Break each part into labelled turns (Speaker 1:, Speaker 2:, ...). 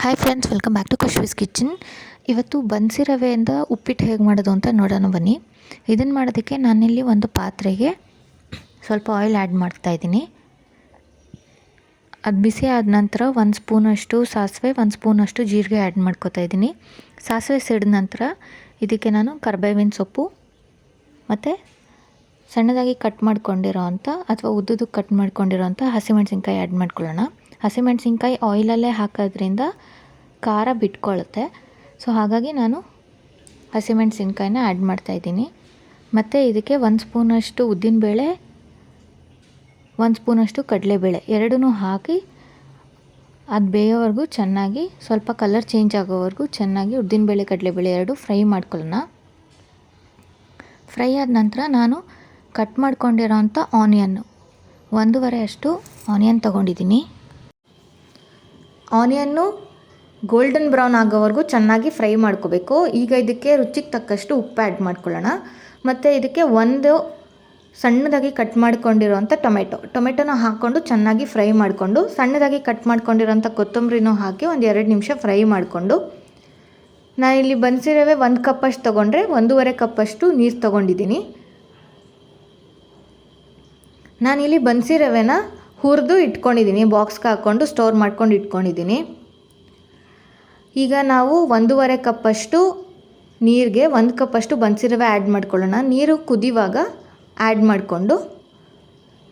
Speaker 1: Hi friends welcome back to ಖುಷ್ವಿಸ್ kitchen ಇವತ್ತು ಬನ್ಸಿ ರವೆಯಿಂದ ಉಪ್ಪಿಟ್ಟು ಹೇಗೆ ಮಾಡೋದು ಅಂತ ನೋಡೋಣ ಬನ್ನಿ. ಇದನ್ನು ಮಾಡೋದಕ್ಕೆ ನಾನಿಲ್ಲಿ ಒಂದು ಪಾತ್ರೆಗೆ ಸ್ವಲ್ಪ ಆಯಿಲ್ ಆ್ಯಡ್ ಮಾಡ್ತಾಯಿದ್ದೀನಿ ಅದು ಬಿಸಿ ಆದ ನಂತರ ಒಂದು ಸ್ಪೂನಷ್ಟು ಸಾಸಿವೆ, ಒಂದು ಸ್ಪೂನಷ್ಟು ಜೀರಿಗೆ ಆ್ಯಡ್ ಮಾಡ್ಕೊತಾ ಇದ್ದೀನಿ. ಸಾಸಿವೆ ಸಿಡಿದ ನಂತರ ಇದಕ್ಕೆ ನಾನು ಕರ್ಬೇವಿನ ಸೊಪ್ಪು ಮತ್ತು ಸಣ್ಣದಾಗಿ ಕಟ್ ಮಾಡ್ಕೊಂಡಿರೋ ಅಂಥ ಅಥವಾ ಉದ್ದದಕ್ಕೆ ಕಟ್ ಮಾಡ್ಕೊಂಡಿರೋ ಅಂಥ ಹಸಿಮೆಣ್ಸಿನ್ಕಾಯಿ ಆ್ಯಡ್ ಮಾಡ್ಕೊಳ್ಳೋಣ. ಹಸಿಮೆಣ್ಸಿನ್ಕಾಯಿ ಆಯಿಲಲ್ಲೇ ಹಾಕೋದ್ರಿಂದ ಖಾರ ಬಿಟ್ಕೊಳ್ಳುತ್ತೆ ಸೊ ಹಾಗಾಗಿ ನಾನು ಹಸಿಮೆಣ್ಸಿನ್ಕಾಯಿನ ಆ್ಯಡ್ ಮಾಡ್ತಾಯಿದ್ದೀನಿ ಮತ್ತು ಇದಕ್ಕೆ ಒಂದು ಸ್ಪೂನಷ್ಟು ಉದ್ದಿನಬೇಳೆ, ಒಂದು ಸ್ಪೂನಷ್ಟು ಕಡಲೆಬೇಳೆ ಎರಡೂ ಹಾಕಿ ಅದು ಬೇಯೋವರೆಗೂ ಚೆನ್ನಾಗಿ, ಸ್ವಲ್ಪ ಕಲರ್ ಚೇಂಜ್ ಆಗೋವರೆಗೂ ಚೆನ್ನಾಗಿ ಉದ್ದಿನಬೇಳೆ, ಕಡಲೆಬೇಳೆ ಎರಡು ಫ್ರೈ ಮಾಡ್ಕೊಳ್ಳೋಣ ಫ್ರೈ ಆದ ನಂತರ ನಾನು ಕಟ್ ಮಾಡ್ಕೊಂಡಿರೋ ಅಂಥ ಆನಿಯನ್ನು ಒಂದೂವರೆ ಅಷ್ಟು ಆನಿಯನ್ ತೊಗೊಂಡಿದ್ದೀನಿ. ಆನಿಯನ್ನು ಗೋಲ್ಡನ್ ಬ್ರೌನ್ ಆಗೋವರೆಗೂ ಚೆನ್ನಾಗಿ ಫ್ರೈ ಮಾಡ್ಕೋಬೇಕು. ಈಗ ಇದಕ್ಕೆ ರುಚಿಗೆ ತಕ್ಕಷ್ಟು ಉಪ್ಪು ಆ್ಯಡ್ ಮಾಡ್ಕೊಳ್ಳೋಣ. ಮತ್ತು ಇದಕ್ಕೆ ಒಂದು ಸಣ್ಣದಾಗಿ ಕಟ್ ಮಾಡ್ಕೊಂಡಿರೋಂಥ ಟೊಮೆಟೊ. ಟೊಮೆಟೊನ ಹಾಕ್ಕೊಂಡು ಚೆನ್ನಾಗಿ ಫ್ರೈ ಮಾಡಿಕೊಂಡು, ಸಣ್ಣದಾಗಿ ಕಟ್ ಮಾಡ್ಕೊಂಡಿರೋಂಥ ಕೊತ್ತಂಬರಿನೂ ಹಾಕಿ ಒಂದು ಎರಡು ನಿಮಿಷ ಫ್ರೈ ಮಾಡಿಕೊಂಡು ನಾನಿಲ್ಲಿ ಬನ್ಸಿರವೆ ಒಂದು ಕಪ್ಪಷ್ಟು ತೊಗೊಂಡ್ರೆ ಒಂದೂವರೆ ಕಪ್ಪಷ್ಟು ನೀರು ತೊಗೊಂಡಿದ್ದೀನಿ. ನಾನಿಲ್ಲಿ ಬನ್ಸಿ ರವೆನ ಹುರಿದು ಇಟ್ಕೊಂಡಿದ್ದೀನಿ, ಬಾಕ್ಸ್ಗೆ ಹಾಕ್ಕೊಂಡು ಸ್ಟೋರ್ ಮಾಡ್ಕೊಂಡು ಇಟ್ಕೊಂಡಿದ್ದೀನಿ. ಈಗ ನಾವು ಒಂದೂವರೆ ಕಪ್ಪಷ್ಟು ನೀರಿಗೆ, ಒಂದು ಕಪ್ಪಷ್ಟು ಬನ್ಸಿರವೆ ಆ್ಯಡ್ ಮಾಡ್ಕೊಳ್ಳೋಣ. ನೀರು ಕುದಿವಾಗ ಆ್ಯಡ್ ಮಾಡಿಕೊಂಡು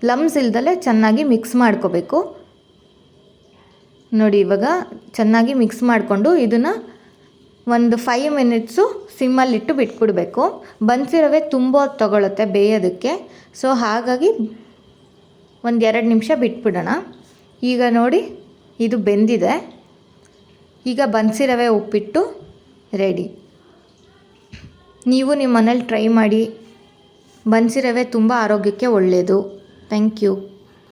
Speaker 1: ಲಮ್ಸ್ ಇಲ್ದಲೇ ಚೆನ್ನಾಗಿ ಮಿಕ್ಸ್ ಮಾಡ್ಕೋಬೇಕು. ನೋಡಿ, ಇವಾಗ ಚೆನ್ನಾಗಿ ಮಿಕ್ಸ್ ಮಾಡಿಕೊಂಡು ಇದನ್ನು ಒಂದು ಫೈವ್ ಮಿನಿಟ್ಸು ಸಿಮ್ಮಲ್ಲಿಟ್ಟು ಬಿಟ್ಬಿಡಬೇಕು. ಬನ್ಸಿ ರವೆ ತುಂಬ ಹೊತ್ತು ತೊಗೊಳುತ್ತೆ ಬೇಯೋದಕ್ಕೆ. ಸೊ ಹಾಗಾಗಿ ಒಂದು ಎರಡು ನಿಮಿಷ ಬಿಟ್ಬಿಡೋಣ. ಈಗ ನೋಡಿ, ಇದು ಬೆಂದಿದೆ. ಈಗ ಬನ್ಸಿ ರವೆ ಉಪ್ಪಿಟ್ಟು ರೆಡಿ. ನೀವು ನಿಮ್ಮ ಮನೇಲಿ ಟ್ರೈ ಮಾಡಿ. ಬನ್ಸಿ ರವೆ ತುಂಬ ಆರೋಗ್ಯಕ್ಕೆ ಒಳ್ಳೆಯದು ಥ್ಯಾಂಕ್ ಯು.